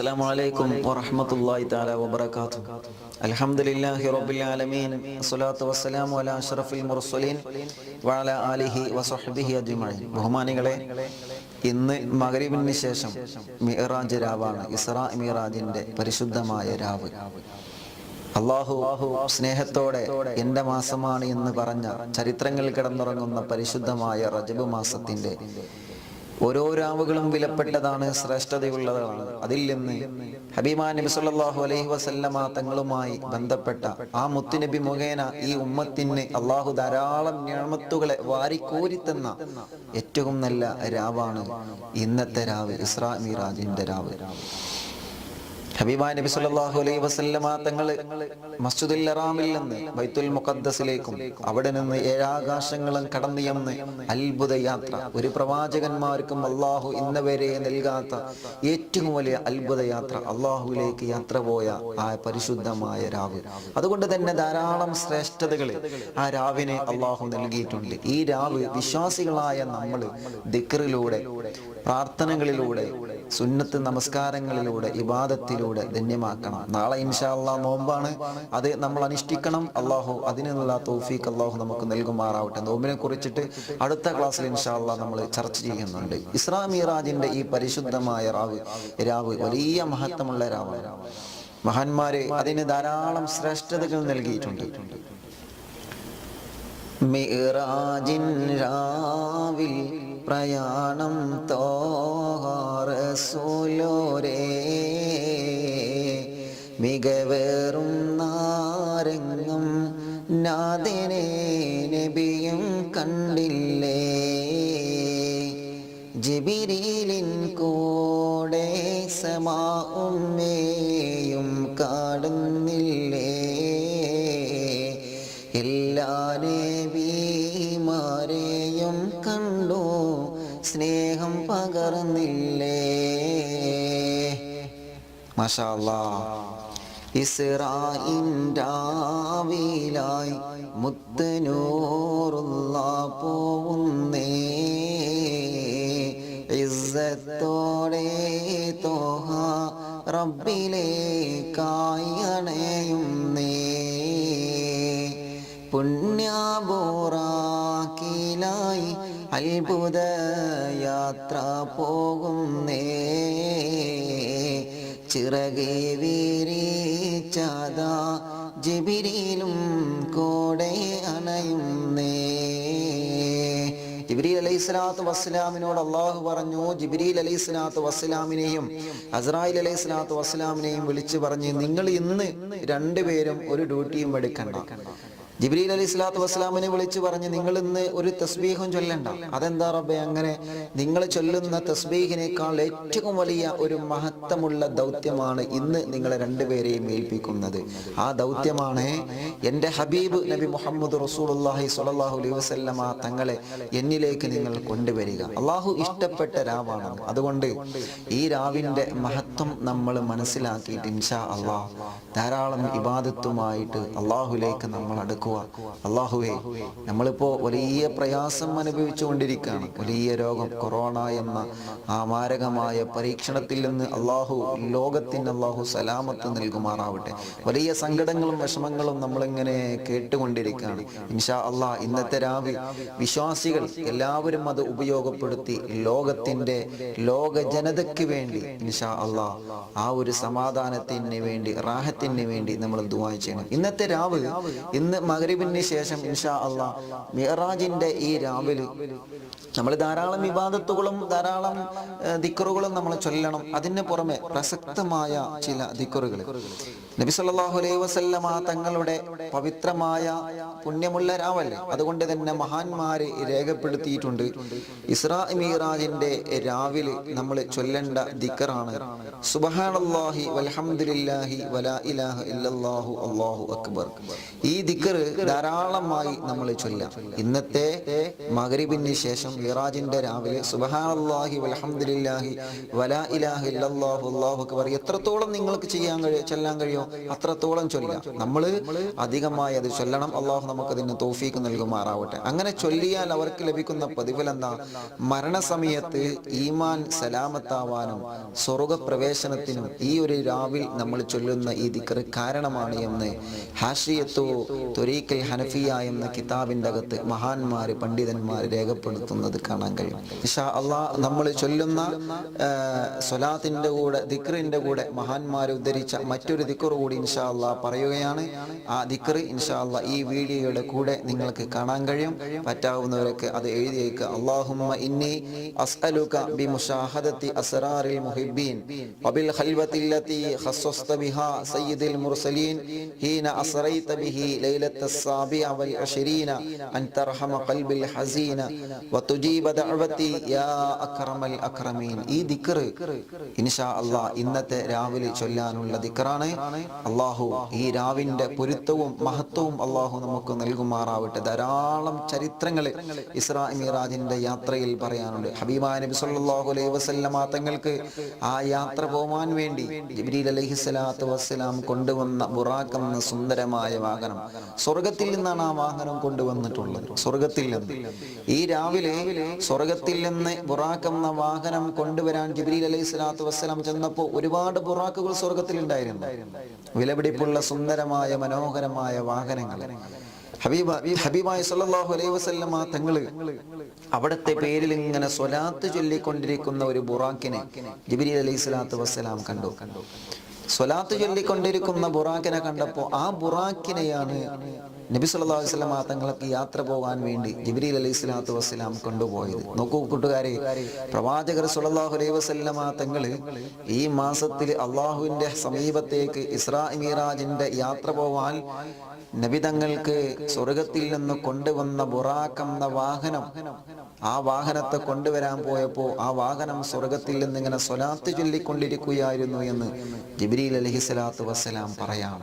السلام عليكم ورحمة الله تعالى وبركاته الحمد لله رب العالمين الصلاة والسلام على أشرف المرسلين وعلى آله وصحبه أجمعين ബഹുമാനികളെ ഇന്ന് മകരിവിന് ശേഷം മിറാജ് രാവാണ് ഇസ്രാ മിറാജിന്റെ പരിശുദ്ധമായ രാവ് അള്ളാഹു സ്നേഹത്തോടെ എന്റെ മാസമാണ് എന്ന് പറഞ്ഞ ചരിത്രങ്ങൾ കിടന്നുറങ്ങുന്ന പരിശുദ്ധമായ റജബ് മാസത്തിന്റെ ഓരോ രാവുകളും വിലപ്പെട്ടതാണ് ശ്രേഷ്ഠതയുള്ളതാണ്. അതിൽ നിന്ന് ഹബീമാ നബി സല്ലല്ലാഹു അലൈഹി വസല്ലമ തങ്ങളുമായി ബന്ധപ്പെട്ട ആ മുത്തുനബി മുഖേന ഈ ഉമ്മത്തിന് അള്ളാഹു ധാരാളം ഞാമത്തുകളെ വാരിക്കോരിത്തന്ന ഏറ്റവും നല്ല രാവാണ് ഇന്നത്തെ രാവ് ഇസ്രാ മിറാജിന്റെ രാവ്. ഹബീബാ നബി സല്ലല്ലാഹു അലൈഹി വസല്ലമ തങ്ങൾ മസ്ജിദുൽ ഹറാമിൽ നിന്ന് ബൈത്തുൽ മുഖദ്ദസിലേക്കും അവിടെ നിന്ന് ഏഴാകാശങ്ങളും കടന്നു ചെന്ന് അത്ഭുത യാത്ര. ഒരു പ്രവാചകന്മാർക്കും അള്ളാഹു ഇന്നവരെ നൽകാത്ത ഏറ്റവും വലിയ അത്ഭുത യാത്ര അള്ളാഹുവിലേക്ക് യാത്ര പോയ ആ പരിശുദ്ധമായ രാവ്. അതുകൊണ്ട് തന്നെ ധാരാളം ശ്രേഷ്ഠതകൾ ആ രാവിനെ അള്ളാഹു നൽകിയിട്ടുണ്ട്. ഈ രാവ് വിശ്വാസികളായ നമ്മൾ ദിക്റിലൂടെ പ്രാർത്ഥനകളിലൂടെ സുന്നത്ത് നമസ്കാരങ്ങളിലൂടെ ഇബാദത്തിലൂടെ ധന്യമാക്കണം. നാളെ ഇൻഷാ അള്ളാ നോമ്പാണ്. അത് നമ്മൾ അനുഷ്ഠിക്കണം. അള്ളാഹു അതിനുള്ള തോഫീക്ക് അള്ളാഹു നമുക്ക് നൽകുമാറാവട്ടെ. നോമ്പിനെ കുറിച്ചിട്ട് അടുത്ത ക്ലാസ്സിൽ ഇൻഷാ അള്ളാ നമ്മൾ ചർച്ച ചെയ്യുന്നുണ്ട്. ഇസ്ലാം മിറാജിന്റെ ഈ പരിശുദ്ധമായ രാവ് രാവ് വലിയ മഹത്വമുള്ള രാവാണ്. മഹാന്മാരെ അതിന് ധാരാളം ശ്രേഷ്ഠതകൾ നൽകിയിട്ടുണ്ട്. മിറാജിൻ രാവിൽ പ്രയാണം തോഹാറസൂലോരേ. മികവേറും നാരങ്ങും നാദിനെ നബിയും കണ്ടില്ലേ. ജിബിരിലിൻ കൂടെ സമാ ഉമ്മയും നബിമാരെയും കണ്ടു. സ്നേഹം പകർന്നില്ലേ? മഷാല ഇസ്രായിലായി മുത്തനൂറുള്ള പോവുന്നേ. ഇസ്സത്തോടെ തോഹ റബ്ബിലേക്കായണയുന്നേ പുണ്യബോറാക്കിലായി അത്ഭുത യാത്ര പോകുന്നേ. ചിറകെ വീരീച്ചതാ ജിബിരിയിലും കോടെ അണയുന്നേ. ജിബ്രീൽ അലൈഹി സ്വലാത്തു വസ്സലാമിനോട് അള്ളാഹു പറഞ്ഞു ജിബ്രീൽ അലൈഹി സ്വലാത്തു വസ്സലാമിനെയും അസ്രായിൽ അലൈഹി സ്വലാത്തു വസ്സലാമിനെയും വിളിച്ചു പറഞ്ഞ് നിങ്ങൾ ഇന്ന് രണ്ടുപേരും ഒരു ഡ്യൂട്ടിയും എടുക്കണ്ട. ജിബ്രീൽ അലി ഇസ്ലാത്തു വസ്സലാമിനെ വിളിച്ച് പറഞ്ഞ് നിങ്ങൾ ഇന്ന് ഒരു തസ്ബീഹും ചൊല്ലണ്ട. അതെന്താ റബ്ബെ അങ്ങനെ? നിങ്ങൾ ചൊല്ലുന്ന തസ്ബീഹിനേക്കാൾ ഏറ്റവും വലിയ ഒരു മഹത്വമുള്ള ദൗത്യമാണ് ഇന്ന് നിങ്ങളെ രണ്ടുപേരെയും ഏൽപ്പിക്കുന്നത്. ആ ദൗത്യമാണ് എന്റെ ഹബീബ് നബി മുഹമ്മദ് റസൂലുള്ളാഹി സ്വല്ലല്ലാഹു അലൈഹി വസല്ലമ തങ്ങളെ എന്നിലേക്ക് നിങ്ങൾ കൊണ്ടുവരിക. അള്ളാഹു ഇഷ്ടപ്പെട്ട രാവാണ്. അതുകൊണ്ട് ഈ രാവിന്റെ മഹത്വം നമ്മൾ മനസ്സിലാക്കിയിട്ട് ഇൻഷാ അള്ളാഹ് ധാരാളം ഇബാദത്തുമായിട്ട് അള്ളാഹുലേക്ക് നമ്മൾ അടുക്കുക അള്ളാഹുവേ നമ്മളിപ്പോ വലിയ പ്രയാസം അനുഭവിച്ചുകൊണ്ടിരിക്കുകയാണ്. വലിയ രോഗം കൊറോണ എന്ന ആ മാരകമായ പരീക്ഷണത്തിൽ നിന്ന് അള്ളാഹു ലോകത്തിന് അള്ളാഹു സലാമത്ത് നൽകുമാറാവട്ടെ. വലിയ സങ്കടങ്ങളും വിഷമങ്ങളും നമ്മളിങ്ങനെ കേട്ടുകൊണ്ടിരിക്കുകയാണ്. ഇൻഷാ അള്ളാഹ് ഇന്നത്തെ രാവിലെ വിശ്വാസികൾ എല്ലാവരും അത് ഉപയോഗപ്പെടുത്തി ലോകത്തിന്റെ ലോക ജനതയ്ക്ക് വേണ്ടി ഇൻഷാ അള്ളാഹ് ആ ഒരു സമാധാനത്തിന് വേണ്ടി റാഹത്തിന് വേണ്ടി നമ്മൾ ദുവാ ചെയ്യണം. ഇന്നത്തെ രാവ് ഇന്ന് മകരിബിന് ശേഷം ഇൻഷാ അള്ളാ മിറാജിന്റെ ഈ രാവിലെ നമ്മൾ ധാരാളം വിവാദത്തുകളും ധാരാളം ദിക്കറുകളും നമ്മൾ ചൊല്ലണം. അതിന് പുറമെ പ്രസക്തമായ ചില ദിക്കറുകൾ നബി സല്ലല്ലാഹു അലൈഹി വസല്ലമ തങ്ങളുടെ പവിത്രമായ പുണ്യമുള്ള രാവല്ലേ? അതുകൊണ്ട് തന്നെ മഹാന്മാരെ രേഖപ്പെടുത്തിയിട്ടുണ്ട്. ഇസ്രാ മീറാജിന്റെ രാവിലെ നമ്മൾ ചൊല്ലേണ്ട ദിക്കറാണ് സുബ്ഹാനല്ലാഹി വൽഹംദുലില്ലാഹി വലാ ഇലാഹ ഇല്ലല്ലാഹു അല്ലാഹു അക്ബർ. ഈ ദിക്കർ ധാരാളമായി നമ്മൾ ചൊല്ലാം. ഇന്നത്തെ മകരിബിന് ശേഷം വിറാജിന്റെ രാവിലെ സുബഹാനല്ലാഹി വലാ അക്ബർ. എത്രത്തോളം നിങ്ങൾക്ക് ചെയ്യാൻ കഴിയും ചൊല്ലാൻ കഴിയോ അത്രത്തോളം ചൊല്ലാം നമ്മൾ അധികമായി അത് ചൊല്ലണം. അള്ളാഹു നമുക്ക് അതിന് തോഫീക്ക് നൽകുമാറാവട്ടെ. അങ്ങനെ ചൊല്ലിയാൽ അവർക്ക് ലഭിക്കുന്ന പ്രതിഫലം എന്താ മരണസമയത്ത് ഈമാൻ സലാമത്താവാനും സ്വർഗപ്രവേശനത്തിനും ഈ ഒരു രാവിൽ നമ്മൾ ചൊല്ലുന്ന ഈ ദിക്കർ കാരണമാണ് എന്ന് ഹാഷിയത്തോ തൊരീക്കൽ ഹനഫിയ എന്ന കിതാബിന്റെ അകത്ത് മഹാന്മാര് പണ്ഡിതന്മാർ രേഖപ്പെടുത്തുന്നത് കാണാൻ കഴിയും. ഇഷാ അള്ളാഹ് നമ്മൾ ചൊല്ലുന്ന സ്വലാത്തിന്റെ കൂടെ ദിക്റിന്റെ കൂടെ മഹാന്മാർ ഉദ്ധരിച്ച മറ്റൊരു ദിക്കർ കൂടി ഇൻഷാ അള്ളാ പറയുകയാണ്. ആ ദിക്ർ ഇൻഷാ അള്ളാ ഈ വീഡിയോയുടെ കൂടെ നിങ്ങൾക്ക് കാണാൻ കഴിയും. പറ്റാവുന്നവരൊക്കെ അത് എഴുതിയേക്ക് അള്ളാഹുമ്മ ഇന്നി അസ്അലുക ബി മുഷാഹദത്തി അസ്റാറിൽ മുഹിബ്ബീൻ വബിൽ ഖൽവത്തില്ലത്തി ഖസ്സസ്ത ബിഹാ സയ്യിദുൽ മുർസലീൻ ഹീന അസ്റൈത ബിഹി ലൈലത്ത السابع والعشرين أن ترحم قلب الحزين وتجيب دعوتي يا أكرم الأكرمين ഈ ദിക്ർ ഇൻഷാ അള്ളാ ഇന്നത്തെ രാവിലെ ചൊല്ലാനുള്ള ദിക്റാണ് അള്ളാഹു ഈ രാവിന്റെ പൊരുത്തവും മഹത്വവും അള്ളാഹു നമുക്ക് നൽകുമാറാവട്ടെ ധാരാളം ചരിത്രങ്ങൾ ഇസ്രാ മിറാജിന്റെ യാത്രയിൽ പറയാനുണ്ട് ഹബീബാ നബി സല്ലല്ലാഹു അലൈഹി വസല്ലമ തങ്ങൾക്ക് ആ യാത്ര പോവാൻ വേണ്ടി ജിബ്രീൽ അലൈഹി സ്വലാത്തു വസ്സലാം കൊണ്ടുവന്ന ബുറാഖ് എന്ന സുന്ദരമായ വാഹനം സ്വർഗത്തിൽ നിന്നാണ് ആ വാഹനം കൊണ്ടുവന്നിട്ടുള്ളത്. സ്വർഗത്തിൽ നിന്ന്. ഈ രാവിലെ സ്വർഗത്തിൽ നിന്ന് ബുറാഖ് എന്ന വാഹനം കൊണ്ടുവരാൻ ജിബ്രീൽ അലൈഹി സ്വലാത്തു വസ്സലാം ചെന്നപ്പോൾ ഒരുപാട് ബുറാക്കുകൾ സ്വർഗത്തിൽ ഉണ്ടായിരുന്നു. വിലപിടിപ്പുള്ള സുന്ദരമായ മനോഹരമായ വാഹനങ്ങൾ. ഹബീബ ഹബീബായി സല്ലാഹു അലൈഹി വസല്ലമ തങ്ങൾ അവിടത്തെ പേരിൽ ഇങ്ങനെ സ്വലാത്ത് ചൊല്ലിക്കൊണ്ടിരിക്കുന്ന ഒരു ബുറാക്കിനെ ജിബിരി അലൈഹി സ്വലാത്തു വസ്സലാം കണ്ടു. സ്വലാത്ത് ചൊല്ലിക്കൊണ്ടിരിക്കുന്ന ബുറാക്കിനെ കണ്ടപ്പോൾ ആ ബുറാക്കിനെയാണ് നബി സല്ലല്ലാഹു അലൈഹി വസല്ലമ തങ്ങൾക്ക് യാത്ര പോകാൻ വേണ്ടി ജിബ്രീൽ അലൈഹി സ്വലാത്തു വസ്സലാം കൊണ്ടുപോയത്. നോക്കൂ കൂട്ടുകാരെ പ്രവാചകർ സല്ലല്ലാഹു അലൈഹി വസല്ലമ തങ്ങൾ ഈ മാസത്തിൽ അള്ളാഹുവിന്റെ സമീപത്തേക്ക് ഇസ്രാ മീറാജിന്റെ യാത്ര പോവാൻ നബിതങ്ങൾക്ക് സ്വർഗത്തിൽ നിന്ന് കൊണ്ടുവന്ന ബുറാഖ് എന്ന വാഹനം. ആ വാഹനത്തെ കൊണ്ടുവരാൻ പോയപ്പോൾ ആ വാഹനം സ്വർഗത്തിൽ നിന്ന് ഇങ്ങനെ സ്വലാത്ത് ചൊല്ലിക്കൊണ്ടിരിക്കുകയായിരുന്നു എന്ന് ജിബ്രീൽ അലഹി സ്വലാത്തു വസ്സലാം പറയാം.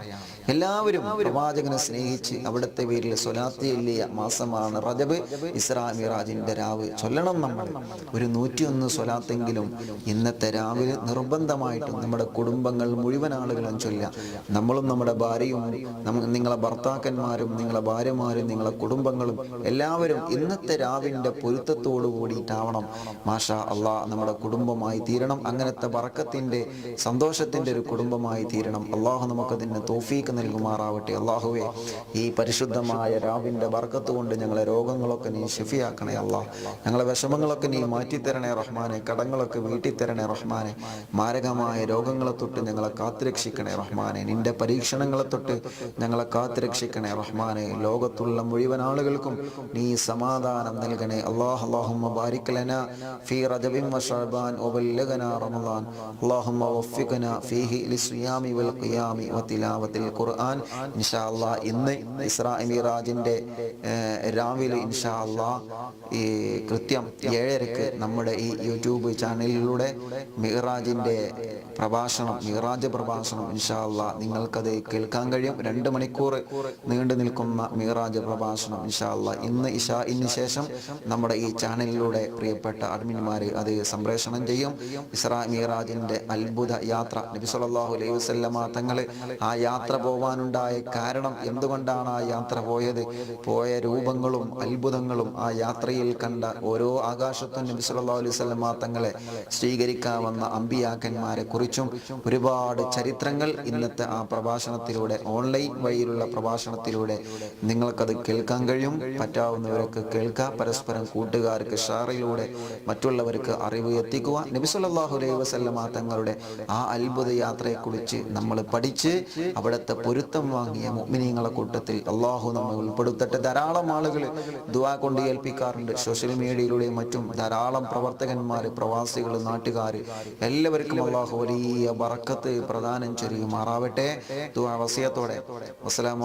എല്ലാവരും പ്രവാചകനെ സ്നേഹിച്ച് അവിടുത്തെ പേരിൽ സ്വലാത്ത് ചൊല്ലിയ മാസമാണ് റജബ് ഇസ്രാ മിറാജിന്റെ രാവ്. ചൊല്ലണം നമ്മൾ. ഒരു നൂറ്റിയൊന്ന് സ്വലാത്തെങ്കിലും ഇന്നത്തെ രാവിലെ നിർബന്ധമായിട്ടും നമ്മുടെ കുടുംബങ്ങൾ മുഴുവൻ ആളുകളും ചൊല്ലാം നമ്മളും നമ്മുടെ ഭാര്യയും നിങ്ങളെ ഭർത്താക്കന്മാരും നിങ്ങളെ ഭാര്യമാരും നിങ്ങളെ കുടുംബങ്ങളും എല്ലാവരും ഇന്നത്തെ രാവിന്റെ പൊരുത്തത്തോടു കൂടിയിട്ടാവണം. മാഷ അള്ളാ നമ്മുടെ കുടുംബമായി തീരണം. അങ്ങനത്തെ വറക്കത്തിന്റെ സന്തോഷത്തിന്റെ ഒരു കുടുംബമായി തീരണം. അള്ളാഹു നമുക്കതിന് തോഫീക്ക് നൽകുമാറാവട്ടെ. അള്ളാഹുവെ ഈ പരിശുദ്ധമായ രാവിന്റെ വറക്കത്ത് കൊണ്ട് ഞങ്ങളെ രോഗങ്ങളൊക്കെ നീ ഷിഫിയാക്കണേ അള്ളാഹ് ഞങ്ങളെ വിഷമങ്ങളൊക്കെ നീ മാറ്റിത്തരണേ റഹ്മാനെ. കടങ്ങളൊക്കെ വീട്ടിത്തരണേ റഹ്മാനെ. മാരകമായ രോഗങ്ങളെ തൊട്ട് ഞങ്ങളെ കാത്തുരക്ഷിക്കണേ റഹ്മാനെ. നിന്റെ പരീക്ഷണങ്ങളെ തൊട്ട് ഞങ്ങളെ കാത്തുരക്ഷിക്കണേ റഹ്മാനെ ലോകത്തുള്ള മുഴുവൻ ആളുകൾക്കും നീ സമാധാനം നൽകണേ അള്ളാഹ് അള്ളാഹുമ്മ ബാരിക് ലനാ ഫീ റജബിൻ വശഅബാൻ വബല്ലഗനാ റമളാൻ اللهم وفقنا فيه للصيام والقيام وتلاوة القرآن إن شاء الله ഇന്ന് ഇസ്രാ മിറാജിന്റെ ഏഹ്, രാവിലെ ഇൻഷാ അള്ളാ ഈ കൃത്യം ഏഴരക്ക് നമ്മുടെ ഈ യൂട്യൂബ് ചാനലിലൂടെ മിറാജിന്റെ പ്രഭാഷണം മിറാജ് പ്രഭാഷണം ഇൻഷാ അള്ളാ നിങ്ങൾക്കത് കേൾക്കാൻ കഴിയും രണ്ട് മണിക്കൂർ നീണ്ടു നിൽക്കുന്ന മീറാജ് പ്രഭാഷണം ഇൻഷാ അള്ളാ ഇന്ന് ഇഷാ ഇന്ന് ശേഷം നമ്മുടെ ഈ ചാനലിലൂടെ പ്രിയപ്പെട്ട അഡ്മിന്മാര് അത് സംപ്രേഷണം ചെയ്യും. ഇസ്രാ മിറാജിന്റെ അത്ഭുത യാത്ര നബി സല്ലല്ലാഹു അലൈഹി ആ യാത്ര പോവാനുണ്ടായ കാരണം എന്തുകൊണ്ടാണ് ആ യാത്ര പോയത്? പോയ രൂപങ്ങളും അത്ഭുതങ്ങളും ആ യാത്രയിൽ കണ്ട ഓരോ ആകാശത്തും നബി സല്ലല്ലാഹു അലൈഹി വസല്ലമ തങ്ങളെ സ്വീകരിക്കാവുന്ന അമ്പിയാക്കന്മാരെ കുറിച്ചും ഒരുപാട് ചരിത്രങ്ങൾ ഇന്നത്തെ ആ പ്രഭാഷണത്തിലൂടെ ഓൺലൈൻ വഴിയിലുള്ള പ്രഭാഷണത്തിലൂടെ നിങ്ങൾക്കത് കേൾക്കാൻ കഴിയും. പറ്റാവുന്നവരൊക്കെ കേൾക്കുക. പരസ്പരം കൂട്ടുകാർക്ക് ഷാറിലൂടെ മറ്റുള്ളവർക്ക് അറിവ് എത്തിക്കുക നബി സല്ലല്ലാഹു അലൈഹി വസല്ലമ തങ്ങളുടെ ആ അത്ഭുത യാത്രയെക്കുറിച്ച് നമ്മൾ പഠിച്ച് അവിടുത്തെ പൊരുത്തം വാങ്ങിയ മുഗ്മിനീങ്ങളെ കൂട്ടത്തിൽ അള്ളാഹു നമ്മെ ഉൾപ്പെടുത്തട്ടെ. ധാരാളം ആളുകൾ ദുവാ കൊണ്ട് ഏൽപ്പിക്കാറുണ്ട്. സോഷ്യൽ മീഡിയയിലൂടെയും മറ്റും ധാരാളം പ്രവർത്തകന്മാർ പ്രവാസികൾ നാട്ടുകാർ എല്ലാവർക്കും അള്ളാഹു വലിയ ബറക്കത്ത് പ്രദാനം ചെയ്യുമാറാവട്ടെ ദുവാ വസിയത്തോടെ. അസ്സലാമു